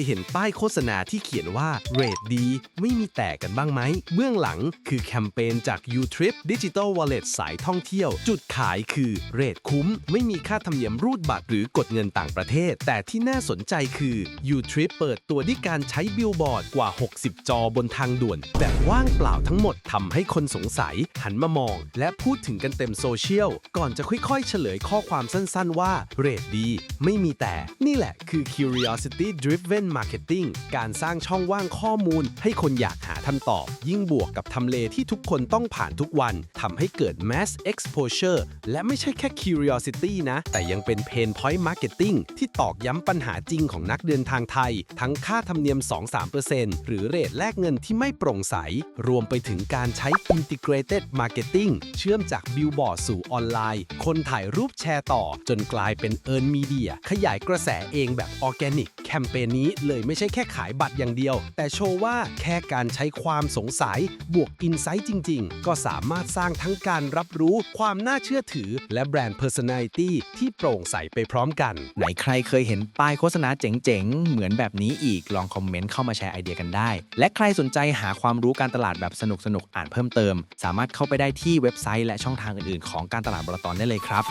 ยเห็นป้ายโฆษณาที่เขียนว่าเรทดี ไม่มีแต่กันบ้างไหม เบื้องหลังคือแคมเปญจาก Utrip Digital Wallet สายท่องเที่ยว จุดขายคือเรทคุ้ม ไม่มีค่าธรรมเนียมรูดบัตรหรือกดเงินต่างประเทศ แต่ที่น่าสนใจคือ Utrip เปิดตัวด้วยการใช้บิลบอร์ดกว่า 60 จอบนทางด่วน แบบว่างเปล่าทั้งหมดทำให้คนสงสัย หันมามอง และพูดถึงกันเต็มโซเชียล ก่อนจะค่อยๆ เฉลยข้อความสั้นๆ ว่าเรทดี ไม่มีแต่ นี่แหละคือ curiosity driven marketing การสร้างช่องว่างข้อมูล ให้คนอยากหาคำตอบ ยิ่งบวกกับทำเลที่ทุกคนต้องผ่านทุกวันทำให้เกิด mass exposure และไม่ใช่แค่ curiosity นะ แต่ยังเป็น pain point marketing ที่ตอกย้ำปัญหาจริงของนักเดินทางไทย ทั้งค่าธรรมเนียม 2-3%หรือเรทแลกเงินที่ไม่โปร่งใส รวมไปถึงการใช้ integrated marketing เชื่อมจากบิลบอร์ดสู่ออนไลน์ คนถ่ายรูปแชร์ต่อ จนกลายเป็น earn media ขยายกระแสเองแบบออร์แกนิก แคมเปญนี้เลยไม่ใช่แค่ขายบัตรอย่างเดียว แต่โชว์ว่าแค่การใช้ความสงสัย บวกอินไซต์จริง ๆ ก็สามารถสร้างทั้งการรับรู้ความน่าเชื่อถือ และแบรนด์ personality ที่โปร่งใสไปพร้อมกัน ไหนใครเคยเห็นป้ายโฆษณาเจ๋งๆ เหมือนแบบนี้อีกลองคอมเมนต์เข้ามาแชร์ไอเดียกันได้ และใครสนใจหาความรู้การตลาดแบบสนุกๆอ่านเพิ่มเติม สามารถเข้าไปได้ที่เว็บไซต์และช่องทางอื่นๆ ของการตลาดบลตอนได้เลยครับ